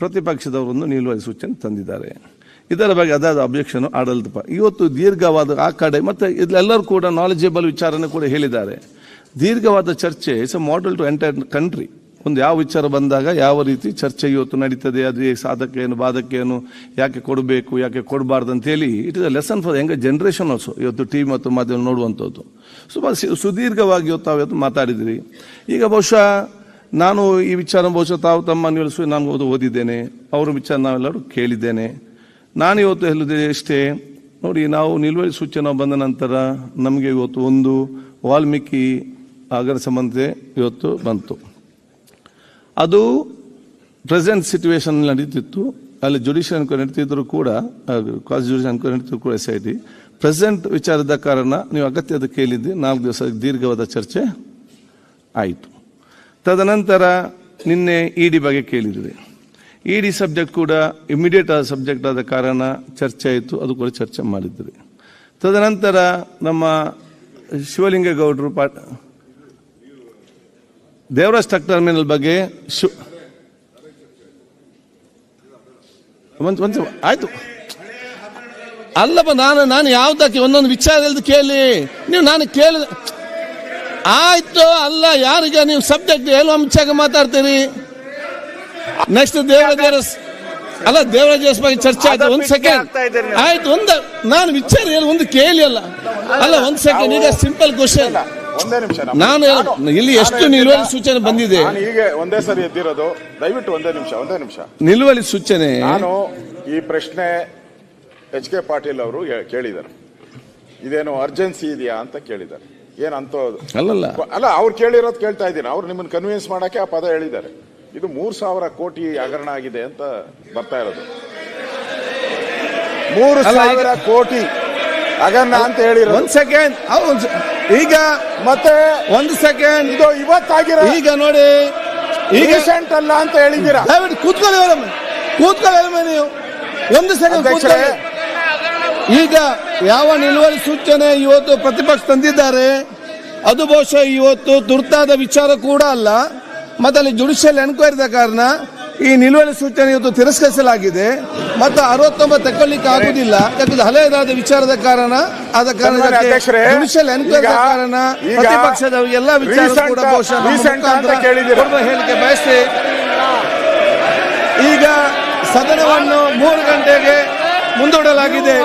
ಪ್ರತಿಪಕ್ಷದವರೊಂದು ನಿಲ್ಲುವ ಸೂಚನೆ ತಂದಿದ್ದಾರೆ. ಇದರ ಬಗ್ಗೆ ಅದಾದ ಅಬ್ಜೆಕ್ಷನ್ ಆಡಳಿತ ಇವತ್ತು ದೀರ್ಘವಾದ ಆ ಕಡೆ ಮತ್ತು ಇದೆಲ್ಲರೂ ಕೂಡ ನಾಲೆಜೇಬಲ್ ವಿಚಾರನೆ ಕೂಡ ಹೇಳಿದ್ದಾರೆ. ದೀರ್ಘವಾದ ಚರ್ಚೆ is a model to entire country ಒಂದು ಯಾವ ವಿಚಾರ ಬಂದಾಗ ಯಾವ ರೀತಿ ಚರ್ಚೆ ಇವತ್ತು ನಡೀತದೆ, ಅದು ಸಾಧಕ ಏನು ಬಾಧಕ ಏನು ಯಾಕೆ ಕೊಡಬೇಕು, ಯಾಕೆ ಕೊಡಬಾರ್ದು ಅಂತೇಳಿ it is a lesson for ಹೆಂಗೆ ಜನ್ರೇಷನ್ ಆಲ್ಸೋ ಇವತ್ತು ಟಿ ಮತ್ತು ಮಾಧ್ಯಮ ನೋಡುವಂಥದ್ದು. ಸುಮಾರು ಸುದೀರ್ಘವಾಗಿ ಇವತ್ತು ತಾವು ಇವತ್ತು ಮಾತಾಡಿದಿರಿ. ಈಗ ಬಹುಶಃ ನಾನು ಈ ವಿಚಾರ ಬಹುಶಃ ತಾವು ತಮ್ಮ ನಿಲ್ಲಿಸಿ ನಾನು ಓದು ಓದಿದ್ದೇನೆ. ಅವರ ವಿಚಾರ ನಾವೆಲ್ಲರೂ ಕೇಳಿದ್ದೇನೆ. ನಾನು ಇವತ್ತು ಹೇಳಿದೆ ಇಷ್ಟೇ. ನೋಡಿ, ನಾವು ನಿಲುವಳಿ ಸೂಚನೆ ಬಂದ ನಂತರ ನಮಗೆ ಇವತ್ತು ಒಂದು ವಾಲ್ಮೀಕಿ ಆಗರ ಸಂಬಂಧ ಇವತ್ತು ಬಂತು. ಅದು ಪ್ರೆಸೆಂಟ್ ಸಿಚುವೇಶನ್ ನಡೀತಿತ್ತು. ಅಲ್ಲಿ ಜುಡಿಷಿಯಲ್ ಎನ್ಕ್ವೈರಿ ನಡೀತಿದ್ರು ಕೂಡ ಕಾಸ್ ಜುಡಿಷಿಯಲ್ ಎನ್ಕ್ವೈರಿ ನಡೀತಿದ್ರು ಕೂಡ ಎಸ್ ಐ ಟಿ. ಪ್ರೆಸೆಂಟ್ ವಿಚಾರದ ಕಾರಣ ನೀವು ಅಗತ್ಯದ ಕೇಳಿದ್ದು. ನಾಲ್ಕು ದಿವಸ ದೀರ್ಘವಾದ ಚರ್ಚೆ ಆಯಿತು. ತದನಂತರ ನಿನ್ನೆ ಇ ಡಿ ಬಗ್ಗೆ ಕೇಳಿದ್ರಿ ಡಿ ಸಬ್ಜೆಕ್ಟ್ ಕೂಡ ಇಮಿಡಿಯೇಟ್ ಆದ ಸಬ್ಜೆಕ್ಟ್ ಆದ ಕಾರಣ ಚರ್ಚೆ ಆಯಿತು, ಅದು ಕೂಡ ಚರ್ಚೆ ಮಾಡಿದ್ರಿ ತದನಂತರ ನಮ್ಮ ಶಿವಲಿಂಗೇಗೌಡರು ಪಾಠ ದೇವರಾಜ್ ಟಕ್ ಟರ್ಮಿನಲ್ ಬಗ್ಗೆ ಶು, ಒಂದು ಒಂದು ಆಯಿತು. ಅಲ್ಲಪ್ಪ, ನಾನು ನಾನು ಯಾವ್ದಕ್ಕೆ, ಒಂದೊಂದು ವಿಚಾರ ಇಲ್ದು ಕೇಳಿ. ನೀವು, ನಾನು ಕೇಳಿದ ಆಯ್ತು ಅಲ್ಲ ಯಾರಿಗೆ ನೀವು ಸಬ್ಜೆಕ್ಟ್ ಏನು ಅಂಶಾಗ ಮಾತಾಡ್ತೀರಿ? ನೆಕ್ಸ್ಟ್ ದೇವರ ಅಲ್ಲ ದೇವರ ದೇವಸ್ ಬಗ್ಗೆ ಚರ್ಚೆ ಆಯ್ತು ಒಂದ್ ಸೆಕೆಂಡ್ ಆಯ್ತು ಒಂದು ನಾನು ವಿಚಾರ ಏನು ಒಂದು ಕೇಳಿ ಅಲ್ಲ. ಅಲ್ಲ ಒಂದ್ ಸೆಕೆಂಡ್ ಈಗ ಸಿಂಪಲ್ ಕ್ವಶನ್ ಒಂದೇ ನಿಮಿಷ ನಾನು ಇಲ್ಲಿ ಎಷ್ಟು ನಿಲುವಳಿ ಸೂಚನೆ ಬಂದಿದೆ? ಹೀಗೆ ಒಂದೇ ಸರಿ ಎದ್ದಿರೋದು ದಯವಿಟ್ಟು ಒಂದೇ ನಿಮಿಷ ಒಂದೇ ನಿಮಿಷ. ನಿಲುವಳಿ ಸೂಚನೆ. ನಾನು ಈ ಪ್ರಶ್ನೆ ಎಚ್ ಕೆ ಪಾಟೀಲ್ ಅವರು ಕೇಳಿದರು ಇದೇನು ಅರ್ಜೆನ್ಸಿ ಇದೆಯಾ ಅಂತ ಕೇಳಿದ್ದಾರೆ. ಏನಂತ ಅಲ್ಲಲ್ಲ. ಅಲ್ಲ ಅವ್ರು ಕೇಳಿರೋದು ಕೇಳ್ತಾ ಇದ್ದೀನಿ. ಅವ್ರು ನಿಮ್ಮನ್ನು ಕನ್ವಿನ್ಸ್ ಮಾಡಕ್ಕೆ ಆ ಪದ ಹೇಳಿದ್ದಾರೆ. ಇದು ಮೂರ್ ಸಾವಿರ ಕೋಟಿ ಹಗರಣ ಆಗಿದೆ ಅಂತ ಬರ್ತಾ ಇರೋದು. ಮೂರು ಸಾವಿರ ಕೋಟಿ ಹಗರಣ ಅಂತ ಹೇಳಿರೋ ಒಂದ್ ಸೆಕೆಂಡ್ ಈಗ ಮತ್ತೆ ಒಂದ್ ಸೆಕೆಂಡ್ ಇದು ಇವತ್ತಾಗಿರೋ ಈಗ ನೋಡಿ ಈಗ ಸೆಂಟ್ ಅಲ್ಲ ಅಂತ ಹೇಳಿದ್ದೀರಾ? ಕೂತ್ಕೊಳ್ಳಿ ಕೂತ್ಕೊಳ್ಳಿ ನೀವು. ಒಂದು ಸೆಕೆಂಡ್ ಈಗ ಯಾವ ನಿಲುವಳಿ ಸೂಚನೆ ಇವತ್ತು ಪ್ರತಿಪಕ್ಷ ತಂದಿದ್ದಾರೆ ಅದು ಬಹುಶಃ ಇವತ್ತು ತುರ್ತಾದ ವಿಚಾರ ಕೂಡ ಅಲ್ಲ. ಮತ್ತೆ ಅಲ್ಲಿ ಜುಡಿಷಿಯಲ್ ಎನ್ಕ್ವೈರಿದ ಕಾರಣ ಈ ನಿಲುವಳಿ ಸೂಚನೆ ಇವತ್ತು ತಿರಸ್ಕರಿಸಲಾಗಿದೆ. ಮತ್ತು ಅರವತ್ತೊಂಬತ್ತು ತಗೊಳ್ಳಿಕ್ಕೆ ಆಗುದಿಲ್ಲ. ಯಾಕಂದ್ರೆ ಹಳೆಯದಾದ ವಿಚಾರದ ಕಾರಣ. ಆದ ಕಾರಣ ಜುಡಿಷಿಯಲ್ ಎನ್ಕ್ವೈರಿ ಕಾರಣ ಪ್ರತಿಪಕ್ಷದ ಎಲ್ಲ ವಿಚಾರ ಕೂಡ ಬಹುಶಃ ಹೇಳಿಕೆ ಬಯಸಿ ಈಗ ಸದನವನ್ನು ಮೂರು ಗಂಟೆಗೆ ಮುಂದೂಡಲಾಗಿದೆ.